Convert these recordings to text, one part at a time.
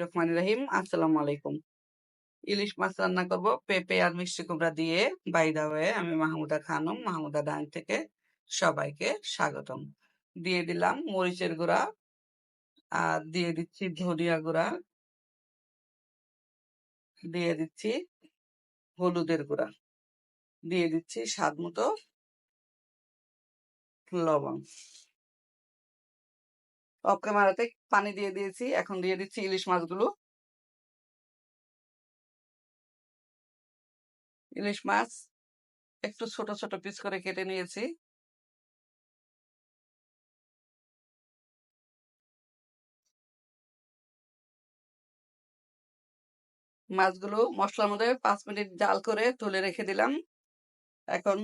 রহমান রহিম আসসালামু আলাইকুম। ইলিশ মাছ রান্না করব, পেঁপে আর মিষ্টি কুমড়া দিয়ে। বাইদা হয়ে আমি মাহমুদা খানম, মাহমুদা ডান থেকে সবাইকে স্বাগতম। দিয়ে দিলাম মরিচের গুঁড়া আর দিয়ে দিচ্ছি ধনিয়া গুঁড়া। দিয়ে দিচ্ছি হলুদের গুঁড়া। দিয়ে দিচ্ছি স্বাদ মতো লবণ। অফ ক্যামেরাতে পানি দিয়ে দিয়েছি। এখন দিয়ে দিচ্ছি ইলিশ মাছগুলো। ইলিশ মাছ একটু ছোট ছোট পিস করে কেটে নিয়েছি। মাছগুলো মশলার মধ্যে পাঁচ মিনিট জাল করে তুলে রেখে দিলাম। এখন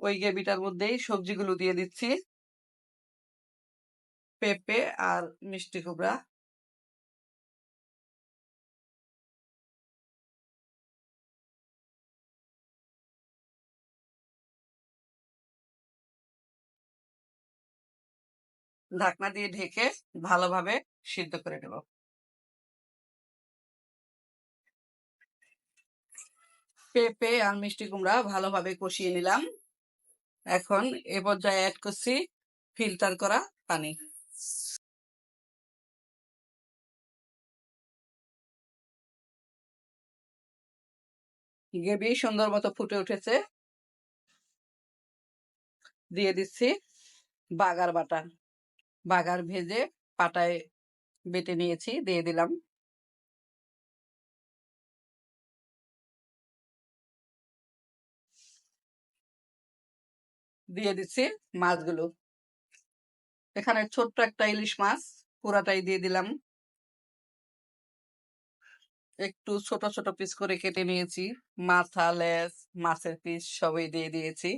ওই গ্রেভিটার মধ্যেই সবজিগুলো দিয়ে দিচ্ছি। পেঁপে আর মিষ্টি কুমড়া। ঢাকনা দিয়ে ঢেকে ভালোভাবে সিদ্ধ করে নেব। পেঁপে আর মিষ্টি কুমড়া ভালোভাবে কষিয়ে নিলাম। এখন এ পর্যায়ে অ্যাড করছি ফিল্টার করা পানি। গ্রেভি সুন্দর মতো ফুটে উঠেছে। দিয়ে দিচ্ছি বাগার বাটা। বাগার ভেজে পাটায় বেটে নিয়েছি, দিয়ে দিলাম। দিয়ে দিচ্ছি মাছগুলো। এখানে ছোট্ট একটা ইলিশ মাছ পুরাটাই দিয়ে দিলাম। একটু ছোট ছোট পিস করে কেটে নিয়েছি। মাথা লেস মাছের পিস সবই দিয়ে দিয়েছি।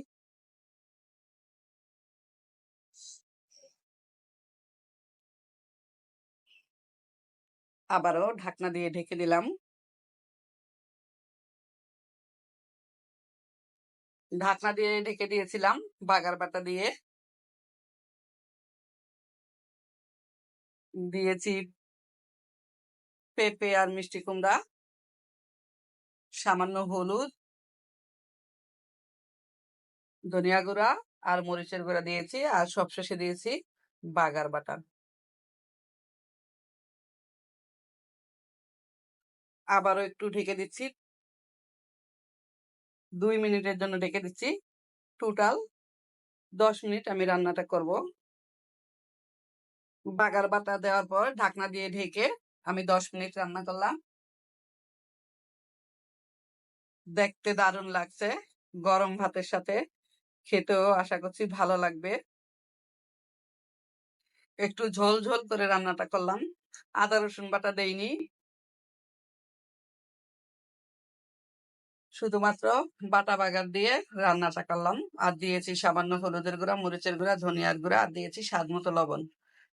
আবারও ঢাকনা দিয়ে ঢেকে দিলাম। ঢাকনা দিয়ে ঢেকে দিয়েছিলাম বাগার বাটা দিয়ে। দিয়েছি পেঁপে আর মিষ্টি কুমড়া, সামান্য হলুদ, ধনিয়া গুঁড়া আর মরিচের গুঁড়া দিয়েছি আর সবশেষে দিয়েছি বাগার বাটা আবারও একটু ঢেকে দিচ্ছি। দুই মিনিটের জন্য ঢেকে দিচ্ছি। টোটাল দশ মিনিট আমি রান্নাটা করব। বাগার বাটা দেওয়ার পর ঢাকনা দিয়ে ঢেকে আমি দশ মিনিট রান্না করলাম। দেখতে দারুণ লাগছে। গরম ভাতের সাথে খেতেও আশা করছি ভালো লাগবে। একটু ঝোল ঝোল করে রান্নাটা করলাম। আদা, রসুন বাটা দেইনি। শুধুমাত্র বাটা বাগার দিয়ে রান্নাটা করলাম। আর দিয়েছি সামান্য হলুদের গুঁড়া, মরিচের গুঁড়া, ধনিয়ার গুঁড়া, আর দিয়েছি স্বাদ মতো লবণ।